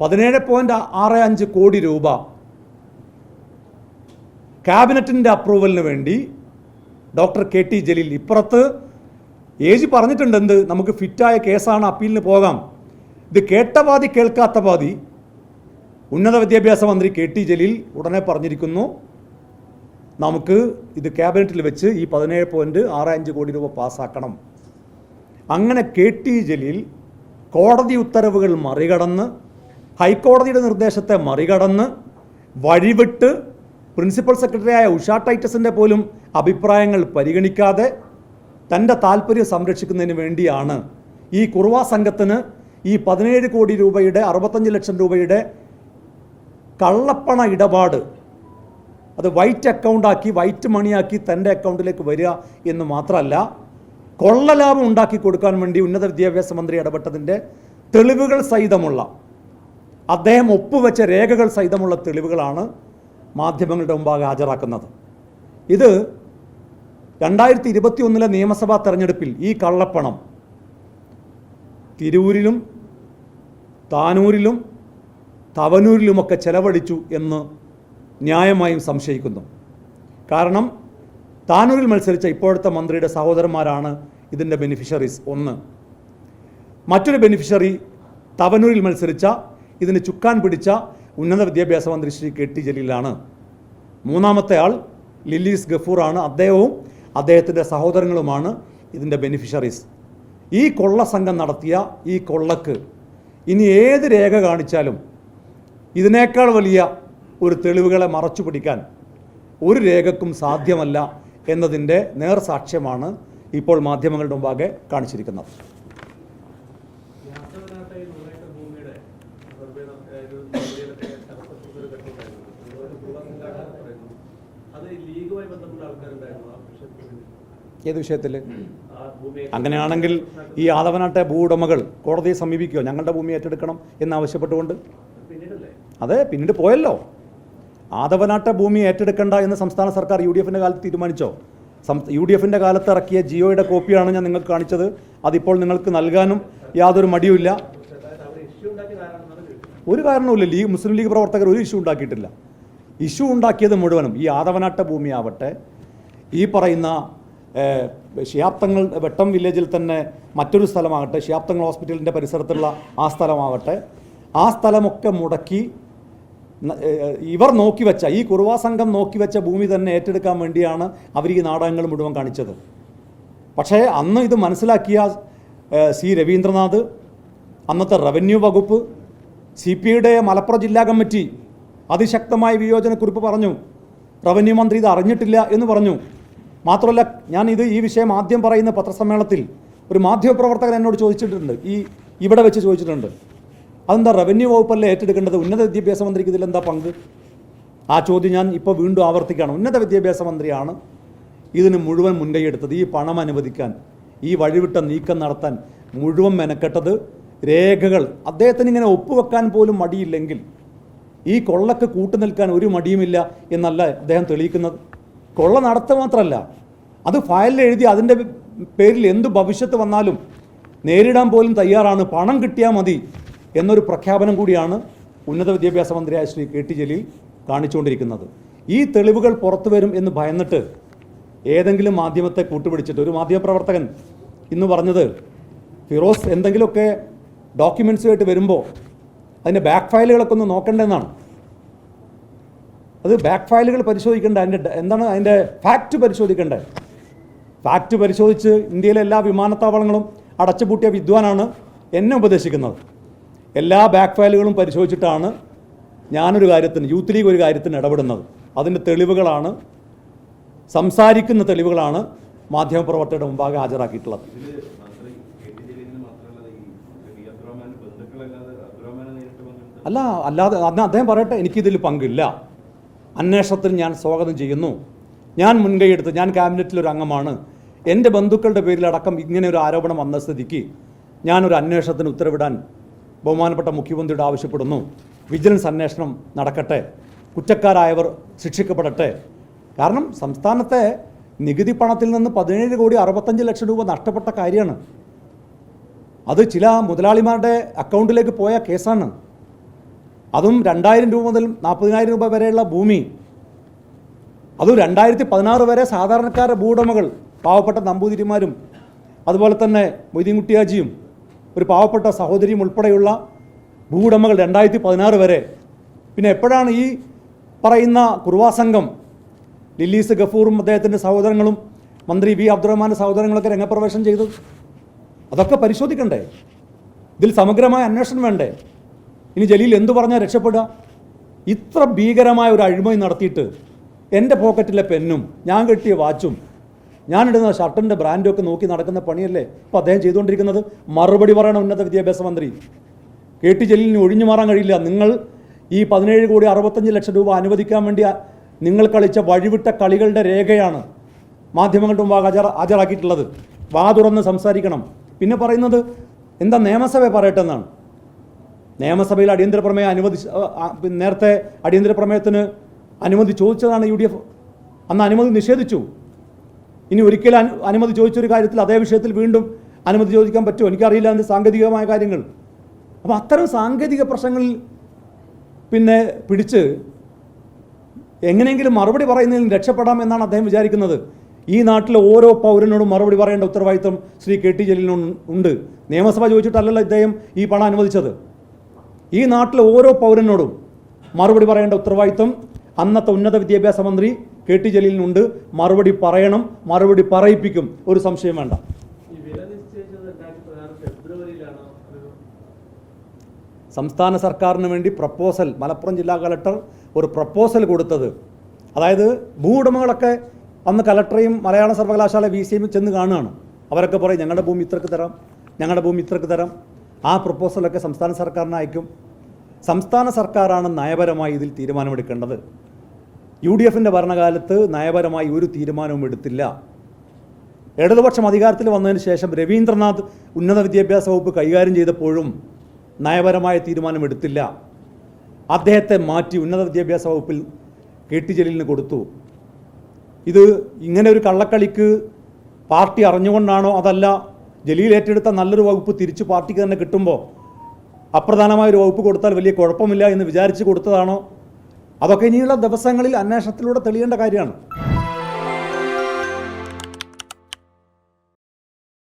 പതിനേഴ് പോയിന്റ് ആറ് അഞ്ച് കോടി രൂപ ക്യാബിനറ്റിന്റെ അപ്രൂവലിന് വേണ്ടി ഡോക്ടർ കെ ടി ജലീൽ ഇപ്പുറത്ത് ഏജി പറഞ്ഞിട്ടുണ്ട് എന്ത് നമുക്ക് ഫിറ്റായ കേസാണ് അപ്പീലിന് പോകാം. ഇത് കേട്ട പാതി കേൾക്കാത്ത പാതി ഉന്നത വിദ്യാഭ്യാസ മന്ത്രി കെ ടി ജലീൽ ഉടനെ പറഞ്ഞിരിക്കുന്നു. നമുക്ക് ഇത് ക്യാബിനറ്റിൽ വെച്ച് ഈ പതിനേഴ് പോയിന്റ് ആറ് അഞ്ച് കോടി രൂപ പാസ്സാക്കണം അങ്ങനെ കെ ടി ജലീൽ കോടതി ഉത്തരവുകൾ മറികടന്ന് ഹൈക്കോടതിയുടെ നിർദ്ദേശത്തെ മറികടന്ന് വഴിവിട്ട് പ്രിൻസിപ്പൽ സെക്രട്ടറിയായ ഉഷ ടൈറ്റസിന്റെ പോലും അഭിപ്രായങ്ങൾ പരിഗണിക്കാതെ തന്റെ താല്പര്യം സംരക്ഷിക്കുന്നതിന് വേണ്ടിയാണ് ഈ കുറുവ സംഘത്തിന് ഈ പതിനേഴ് കോടി രൂപയുടെ അറുപത്തഞ്ച് ലക്ഷം രൂപയുടെ കള്ളപ്പണ ഇടപാട് അത് വൈറ്റ് അക്കൗണ്ടാക്കി വൈറ്റ് മണിയാക്കി തന്റെ അക്കൗണ്ടിലേക്ക് വരിക എന്ന് മാത്രമല്ല കൊള്ളലാഭം ഉണ്ടാക്കി കൊടുക്കാൻ വേണ്ടി ഉന്നത വിദ്യാഭ്യാസ മന്ത്രി ഇടപെട്ടതിന്റെ തെളിവുകൾ സഹിതമുള്ള അദ്ദേഹം ഒപ്പുവെച്ച രേഖകൾ സഹിതമുള്ള തെളിവുകളാണ് മാധ്യമങ്ങളുടെ മുമ്പാകെ ഹാജരാക്കുന്നത്. ഇത് രണ്ടായിരത്തി ഇരുപത്തി ഒന്നിലെ നിയമസഭാ തെരഞ്ഞെടുപ്പിൽ ഈ കള്ളപ്പണം തിരൂരിലും താനൂരിലും തവനൂരിലുമൊക്കെ ചെലവഴിച്ചു എന്ന് ന്യായമായും സംശയിക്കുന്നു. കാരണം താനൂരിൽ മത്സരിച്ച ഇപ്പോഴത്തെ മന്ത്രിയുടെ സഹോദരന്മാരാണ് ഇതിന്റെ ബെനിഫിഷ്യറീസ് ഒന്ന്. മറ്റൊരു ബെനിഫിഷ്യറി തവനൂരിൽ മത്സരിച്ച ഇതിന് ചുക്കാൻ പിടിച്ച ഉന്നത വിദ്യാഭ്യാസ മന്ത്രി ശ്രീ കെ ടി ജലീലാണ്. മൂന്നാമത്തെ ആൾ ലില്ലീസ് ഗഫൂറാണ്. അദ്ദേഹവും അദ്ദേഹത്തിന്റെ സഹോദരങ്ങളുമാണ് ഇതിന്റെ ബെനിഫിഷ്യറീസ് ഈ കൊള്ള സംഘം നടത്തിയ ഈ കൊള്ളക്ക് ഇനി ഏത് രേഖ കാണിച്ചാലും ഇതിനേക്കാൾ വലിയ ഒരു തെളിവുകളെ മറച്ചു പിടിക്കാൻ ഒരു രേഖക്കും സാധ്യമല്ല എന്നതിന്റെ നേർസാക്ഷ്യമാണ് ഇപ്പോൾ മാധ്യമങ്ങളുടെ മുമ്പാകെ കാണിച്ചിരിക്കുന്നത് യാത്രനാട്ട ഈ നൂറേക്കർ ഭൂമിയുടെ സർവേ നടത്തിയ ഒരു സർവേയിലൊക്കെ തടസ്സപ്പെട്ട ഒരു ഘട്ടമുണ്ടായിരുന്നു. അതുപോലെ കുളങ്ങാട് പറയുന്നു. അത് ഈ ലീഗുമായി ബന്ധപ്പെട്ട ആൾക്കാരുണ്ടായിരുന്നു ആ വിഷയത്തിൽ ഏത് വിഷയത്തിൽ? അങ്ങനെയാണെങ്കിൽ ഈ ആദവനാട്ടെ ഭൂ ഉടമകൾ കോടതിയെ സമീപിക്കുക ഞങ്ങളുടെ ഭൂമി ഏറ്റെടുക്കണം എന്നാവശ്യപ്പെട്ടുകൊണ്ട്? അതെ പിന്നീട് പോയല്ലോ. ആദവനാട്ട ഭൂമി ഏറ്റെടുക്കണ്ട എന്ന് സംസ്ഥാന സർക്കാർ യു ഡി എഫിന്റെ കാലത്ത് തീരുമാനിച്ചോ? യു ഡി എഫിന്റെ കാലത്ത് ഇറക്കിയ ജിയോയുടെ കോപ്പിയാണ് ഞാൻ നിങ്ങൾക്ക് കാണിച്ചത്. അതിപ്പോൾ നിങ്ങൾക്ക് നൽകാനും യാതൊരു മടിയുമില്ല. ഒരു കാരണവുമില്ല. ലീഗ് മുസ്ലിം ലീഗ് പ്രവർത്തകർ ഒരു ഇഷ്യൂ ഉണ്ടാക്കിയിട്ടില്ല. ഇഷ്യൂ ഉണ്ടാക്കിയത് മുഴുവനും ഈ ആദവനാട്ട ഭൂമിയാവട്ടെ. ഈ പറയുന്ന ഏഹ്, ശിയാബ്തങ്ങൾ വെട്ടം വില്ലേജിൽ തന്നെ മറ്റൊരു സ്ഥലമാകട്ടെ ശിയാപ്തങ്ങൾ ഹോസ്പിറ്റലിന്റെ പരിസരത്തുള്ള ആ സ്ഥലമാകട്ടെ. ആ സ്ഥലമൊക്കെ മുടക്കി ഇവർ നോക്കി വെച്ച ഈ കുറുവാ സംഘം നോക്കി വെച്ച ഭൂമി തന്നെ ഏറ്റെടുക്കാൻ വേണ്ടിയാണ് അവർ ഈ നാടകങ്ങൾ മുഴുവൻ കാണിച്ചത്. പക്ഷേ അന്ന് ഇത് മനസ്സിലാക്കിയ സി രവീന്ദ്രനാഥ് അന്നത്തെ റവന്യൂ വകുപ്പ് സി പി ഐയുടെ മലപ്പുറം ജില്ലാ കമ്മിറ്റി അതിശക്തമായ വിയോജനക്കുറിപ്പ് പറഞ്ഞു. റവന്യൂ മന്ത്രി ഇത് അറിഞ്ഞിട്ടില്ല എന്ന് പറഞ്ഞു. മാത്രമല്ല ഞാൻ ഇത് ഈ വിഷയം ആദ്യം പറയുന്ന പത്രസമ്മേളനത്തിൽ ഒരു മാധ്യമപ്രവർത്തകൻ എന്നോട് ചോദിച്ചിട്ടുണ്ട്. ഈ ഇവിടെ വെച്ച് ചോദിച്ചിട്ടുണ്ട്. അതെന്താ റവന്യൂ വകുപ്പല്ലേ ഏറ്റെടുക്കേണ്ടത്? ഉന്നത വിദ്യാഭ്യാസ മന്ത്രിക്ക് ഇതിലെന്താ പങ്ക്? ആ ചോദ്യം ഞാൻ ഇപ്പോൾ വീണ്ടും ആവർത്തിക്കുകയാണ്. ഉന്നത വിദ്യാഭ്യാസ മന്ത്രിയാണ് ഇതിന് മുഴുവൻ മുൻകൈയെടുത്തത് ഈ പണം അനുവദിക്കാൻ ഈ വഴിവിട്ട നീക്കം നടത്താൻ മുഴുവൻ മെനക്കെട്ടത് രേഖകൾ. അദ്ദേഹത്തിന് ഇങ്ങനെ ഒപ്പുവെക്കാൻ പോലും മടിയില്ലെങ്കിൽ ഈ കൊള്ളക്ക് കൂട്ടുനിൽക്കാൻ ഒരു മടിയുമില്ല എന്നല്ല അദ്ദേഹം തെളിയിക്കുന്നത്. കൊള്ള നടത്തുക മാത്രമല്ല അത് ഫയലിൽ എഴുതി അതിന്റെ പേരിൽ എന്ത് ഭവിഷ്യത്ത് വന്നാലും നേരിടാൻ പോലും തയ്യാറാണ്. പണം കിട്ടിയാൽ മതി എന്നൊരു പ്രഖ്യാപനം കൂടിയാണ് ഉന്നത വിദ്യാഭ്യാസ മന്ത്രിയായ ശ്രീ കെ ടി ജലീൽ കാണിച്ചുകൊണ്ടിരിക്കുന്നത്. ഈ തെളിവുകൾ പുറത്തു വരും എന്ന് ഭയന്നിട്ട് ഏതെങ്കിലും മാധ്യമത്തെ കൂട്ടുപിടിച്ചിട്ട് ഒരു മാധ്യമപ്രവർത്തകൻ ഇന്ന് പറഞ്ഞത് ഫിറോസ് എന്തെങ്കിലുമൊക്കെ ഡോക്യുമെൻസുമായിട്ട് വരുമ്പോൾ അതിന്റെ ബാക്ക് ഫയലുകളൊക്കെ ഒന്ന് നോക്കേണ്ടതെന്നാണ് അത് ബാക്ക് ഫയലുകൾ പരിശോധിക്കേണ്ട അതിന്റെ എന്താണ് അതിന്റെ ഫാക്റ്റ് പരിശോധിക്കേണ്ടത് ഫാക്റ്റ് പരിശോധിച്ച് ഇന്ത്യയിലെ എല്ലാ വിമാനത്താവളങ്ങളും അടച്ചുപൂട്ടിയ വിദ്വാനാണ് എന്നെ ഉപദേശിക്കുന്നത്. എല്ലാ ബാക്ക് ഫയലുകളും പരിശോധിച്ചിട്ടാണ് ഞാനൊരു കാര്യത്തിന് യൂത്ത് ലീഗ് ഒരു കാര്യത്തിന് ഇടപെടുന്നത്. അതിന്റെ തെളിവുകളാണ് സംസാരിക്കുന്ന തെളിവുകളാണ് മാധ്യമപ്രവർത്തകരുടെ മുമ്പാകെ ഹാജരാക്കിയിട്ടുള്ളത്. അല്ല അല്ലാതെ അദ്ദേഹം പറയട്ടെ എനിക്കിതിൽ പങ്കില്ല. അന്വേഷണത്തിൽ ഞാൻ സ്വാഗതം ചെയ്യുന്നു. ഞാൻ മുൻകൈയെടുത്ത് ഞാൻ ക്യാബിനറ്റിലൊരു അംഗമാണ്. എന്റെ ബന്ധുക്കളുടെ പേരിലടക്കം ഇങ്ങനെ ഒരു ആരോപണം വന്ന സ്ഥിതിക്ക് ഞാനൊരു അന്വേഷണത്തിന് ഉത്തരവിടാൻ ബഹുമാനപ്പെട്ട മുഖ്യമന്ത്രിയോട് ആവശ്യപ്പെടുന്നു. വിജിലൻസ് അന്വേഷണം നടക്കട്ടെ. കുറ്റക്കാരായവർ ശിക്ഷിക്കപ്പെടട്ടെ. കാരണം സംസ്ഥാനത്തെ നികുതി പണത്തിൽ നിന്ന് പതിനേഴ് കോടി അറുപത്തഞ്ച് ലക്ഷം രൂപ നഷ്ടപ്പെട്ട കാര്യമാണ്. അത് ചില മുതലാളിമാരുടെ അക്കൗണ്ടിലേക്ക് പോയ കേസാണ്. അതും രണ്ടായിരം രൂപ മുതൽ നാൽപ്പതിനായിരം രൂപ വരെയുള്ള ഭൂമി. അതും രണ്ടായിരത്തി പതിനാറ് വരെ സാധാരണക്കാരുടെ ഭൂവുടമകൾ പാവപ്പെട്ട നമ്പൂതിരിമാരും അതുപോലെ തന്നെ മൊയ്തീൻകുട്ടിയാജിയും ഒരു പാവപ്പെട്ട സഹോദരിയും ഉൾപ്പെടെയുള്ള ഭൂവുടമകൾ രണ്ടായിരത്തി പതിനാറ് വരെ. പിന്നെ എപ്പോഴാണ് ഈ പറയുന്ന കുറുവാ സംഘം ലില്ലീസ് ഗഫൂറും അദ്ദേഹത്തിന്റെ സഹോദരങ്ങളും മന്ത്രി വി അബ്ദുറഹ്മാന്റെ സഹോദരങ്ങളൊക്കെ രംഗപ്രവേശം ചെയ്തത്? അതൊക്കെ പരിശോധിക്കണ്ടേ? ഇതിൽ സമഗ്രമായ അന്വേഷണം വേണ്ടേ? ഇനി ജലീൽ എന്തു പറഞ്ഞാൽ രക്ഷപ്പെടുക? ഇത്ര ഭീകരമായ ഒരു അഴിമതി നടത്തിയിട്ട് എന്റെ പോക്കറ്റിലെ പെന്നും ഞാൻ കെട്ടിയ വാച്ചും ഞാനിടുന്ന ഷർട്ടിന്റെ ബ്രാൻഡും ഒക്കെ നോക്കി നടക്കുന്ന പണിയല്ലേ? ഇപ്പോൾ അദ്ദേഹം ചെയ്തുകൊണ്ടിരിക്കുന്നത്? മറുപടി പറയണം ഉന്നത വിദ്യാഭ്യാസ മന്ത്രി. കെ ടി ജലീലിന് ഒഴിഞ്ഞു മാറാൻ കഴിയില്ല. നിങ്ങൾ ഈ പതിനേഴ് കോടി അറുപത്തഞ്ച് ലക്ഷം രൂപ അനുവദിക്കാൻ വേണ്ടി നിങ്ങൾ കളിച്ച വഴിവിട്ട കളികളുടെ രേഖയാണ് മാധ്യമങ്ങളുടെ മുമ്പ് ഹാജർ ഹാജരാക്കിയിട്ടുള്ളത്. വാ തുറന്ന് സംസാരിക്കണം. പിന്നെ പറയുന്നത് എന്താ നിയമസഭ പറയട്ടെ എന്നാണ് നിയമസഭയിൽ അടിയന്തര പ്രമേയം അനുവദിച്ച് നേരത്തെ അടിയന്തര പ്രമേയത്തിന് അനുമതി ചോദിച്ചതാണ് യു ഡി എഫ്. അന്ന് അനുമതി നിഷേധിച്ചു. ഇനി ഒരിക്കലും അനു അനുമതി ചോദിച്ചൊരു കാര്യത്തിൽ അതേ വിഷയത്തിൽ വീണ്ടും അനുമതി ചോദിക്കാൻ പറ്റുമോ? എനിക്കറിയില്ല അതിന്റെ സാങ്കേതികമായ കാര്യങ്ങൾ. അപ്പോൾ അത്തരം സാങ്കേതിക പ്രശ്നങ്ങളിൽ പിന്നെ പിടിച്ച് എങ്ങനെയെങ്കിലും മറുപടി പറയുന്നതിൽ രക്ഷപ്പെടാം എന്നാണ് അദ്ദേഹം വിചാരിക്കുന്നത്. ഈ നാട്ടിലെ ഓരോ പൗരനോടും മറുപടി പറയേണ്ട ഉത്തരവാദിത്വം ശ്രീ കെ ടി ജലീലിനുണ്ട് നിയമസഭ ചോദിച്ചിട്ടല്ലല്ലോ ഇദ്ദേഹം ഈ പണം അനുവദിച്ചത്. ഈ നാട്ടിലെ ഓരോ പൗരനോടും മറുപടി പറയേണ്ട ഉത്തരവാദിത്വം അന്നത്തെ ഉന്നത വിദ്യാഭ്യാസ മന്ത്രി കെ ടി ജലീലിനുണ്ട്. മറുപടി പറയണം മറുപടി പറയിപ്പിക്കും. ഒരു സംശയം വേണ്ട. സംസ്ഥാന സർക്കാരിന് വേണ്ടി പ്രപ്പോസൽ മലപ്പുറം ജില്ലാ കലക്ടർ ഒരു പ്രപ്പോസൽ കൊടുത്തത്. അതായത് ഭൂവുടമകളൊക്കെ അന്ന് കലക്ടറെയും മലയാള സർവകലാശാല വി സി എമ്മിൽ ചെന്ന് കാണുകയാണ്. അവരൊക്കെ പറയും ഞങ്ങളുടെ ഭൂമി ഇത്രക്ക് തരാം ഞങ്ങളുടെ ഭൂമി ഇത്രക്ക് തരാം. ആ പ്രപ്പോസലൊക്കെ സംസ്ഥാന സർക്കാരിന് അയക്കും. സംസ്ഥാന സർക്കാരാണ് നയപരമായി ഇതിൽ തീരുമാനമെടുക്കേണ്ടത്. യു ഡി എഫിന്റെ ഭരണകാലത്ത് നയപരമായി ഒരു തീരുമാനവും എടുത്തില്ല. ഇടതുപക്ഷം അധികാരത്തിൽ വന്നതിന് ശേഷം രവീന്ദ്രനാഥ് ഉന്നത വിദ്യാഭ്യാസ വകുപ്പ് കൈകാര്യം ചെയ്തപ്പോഴും നയപരമായ തീരുമാനം എടുത്തില്ല. അദ്ദേഹത്തെ മാറ്റി ഉന്നത വിദ്യാഭ്യാസ വകുപ്പിൽ കെ ടി ജലീലിന് കൊടുത്തു. ഇത് ഇങ്ങനെ ഒരു കള്ളക്കളിക്ക് പാർട്ടി അറിഞ്ഞുകൊണ്ടാണോ അതല്ല ജലീൽ ഏറ്റെടുത്ത നല്ലൊരു വകുപ്പ് തിരിച്ച് പാർട്ടിക്ക് തന്നെ കിട്ടുമ്പോൾ അപ്രധാനമായ ഒരു വകുപ്പ് കൊടുത്താൽ വലിയ കുഴപ്പമില്ല എന്ന് വിചാരിച്ച് കൊടുത്തതാണോ? അതൊക്കെ ഇനിയുള്ള ദിവസങ്ങളിൽ അന്വേഷണത്തിലൂടെ തെളിയേണ്ട കാര്യമാണ്.